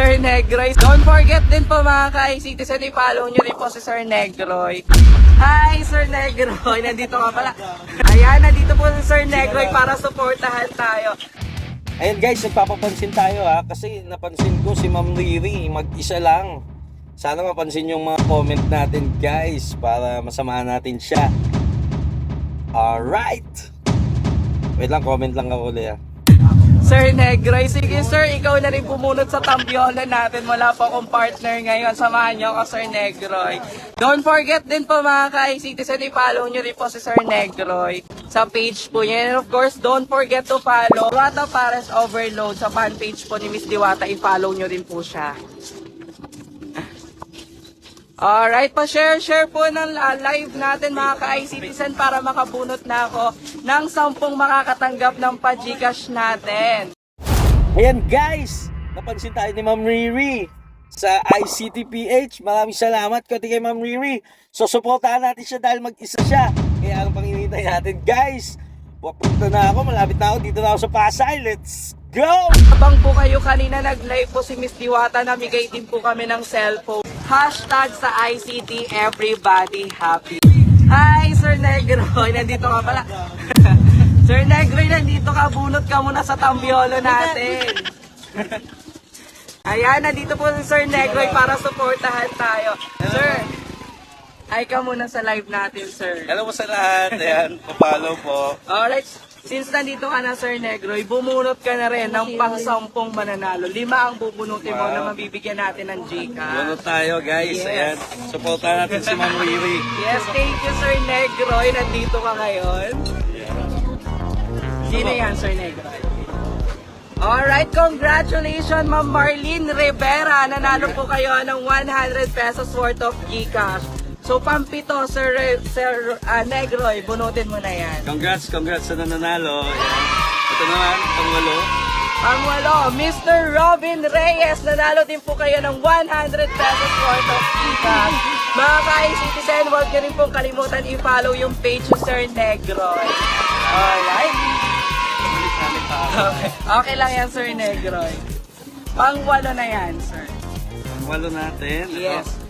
Sir Negroy. Don't forget din po mga ka-citizen, i-follow nyo rin po si Sir Negroy. Hi, Sir Negroy. Nandito ka pala. Ayan, nandito po si Sir Negroy para supportahan tayo. Ayan guys, nagpapapansin tayo ha kasi napansin ko si Ma'am Riri mag-isa lang. Sana mapansin yung mga comment natin guys para masamahan natin siya. Alright! Wait lang, comment lang ako ulit ha. Sir Negroy, sige sir, ikaw na rin pumunot sa tambiola natin. Wala po akong partner ngayon. Samahan niyo ako, Sir Negroy. Don't forget din po mga ka-citizen, i-follow nyo rin po si Sir Negroy sa page po niya. And of course, don't forget to follow Diwata Pares Overload sa fan page po ni Miss Diwata. I-follow nyo rin po siya. Alright, pa-share-share po ng uh, live natin mga ka-citizen para makabunot na ako ng sampung makakatanggap ng pa-Gcash natin. Ayan guys, napansin tayo ni Ma'am Riri sa ICTPH. Maraming salamat ko kay Ma'am Riri. So suportahan natin siya dahil mag-isa siya. Kaya anong panginintay natin guys? Papunta na ako, malapit na ako, dito na ako sa Pasay. Let's go! Habang po kayo kanina nag-live po si Miss Diwata, namigay din po kami ng cellphone. Hashtag sa ICT, everybody happy. Hi, Sir Negroy. Nandito ka pala. Sir Negroy, nandito ka. Bunot ka muna sa tambiolo natin. Ayan, nandito po si Sir Negroy para supportahan tayo. Sir, ay ka muna sa live natin, sir. Hello po sa lahat. Ayan, papalo po. Alright, since nandito ka na Sir Negroy, bumunot ka na rin ng pang-sampung mananalo. Lima ang bubunutin mo na mabibigyan natin ng Gcash. Ano tayo guys? Yes. Ayan, supportan natin si Ma'am Riri. Yes, thank you Sir Negroy. Nandito ka ngayon. Sino yan, Sir Negroy? Alright, congratulations Ma'am Marlene Rivera. Nanalo po kayo ng 100 pesos worth of Gcash. So, pampito, Sir, Sir ah, Negroy, bunutin mo na yan. Congrats, congrats sa nananalo. Ayan. Ito naman, pangwalo. Ang walo, Mr. Robin Reyes, nanalo din po kayo ng 100 pesos worth of Gcash. Mga ka-citizen, huwag niyo rin pong kalimutan i-follow yung page ni Sir Negroy. Alright? Okay. okay lang yan, Sir Negroy. Pang-walo na yan, sir. Pangwalo natin. Ito.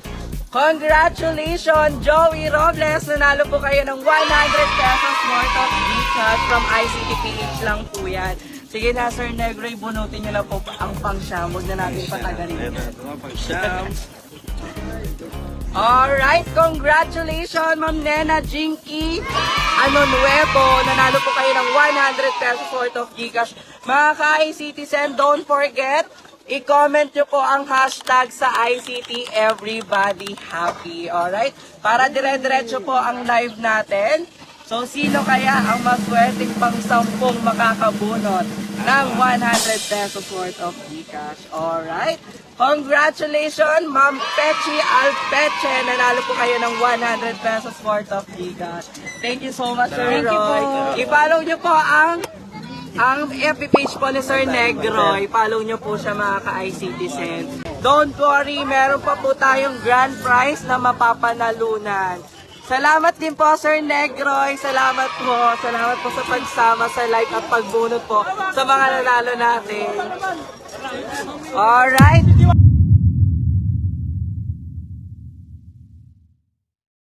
Congratulations, Joey Robles! Nanalo po kayo ng 100 pesos worth of Gcash from ICTPH lang po yan. Sige na, Sir Negroy, bunutin nyo na po ang pang-siyam. Huwag na natin patagalin. Ito, ito naman pang siyam. Alright, congratulations, Ma'am Nena Jinky Ano Nuevo. Nanalo po kayo ng 100 pesos worth of Gcash. Mga ka-ICTzen, don't forget, i-comment nyo po ang hashtag sa ICT Everybody Happy. Alright? Para dire-diretso po ang live natin. So, sino kaya ang maswerteng pang sampung makakabunot ng 100 pesos worth of Gcash? Alright? Congratulations, Ma'am Pechi Alpeche. Nanalo po kayo ng 100 pesos worth of Gcash. Thank you so much, Sir Thank you Roy. po. I-follow nyo po ang ang FB page po ni Sir Negroy. Follow nyo po siya mga ka-ICTzen. Don't worry, meron pa po tayong grand prize na mapapanalunan. Salamat din po Sir Negroy. Salamat po. Salamat po sa pagsama sa live at pagbunot po sa mga nanalo natin. Alright.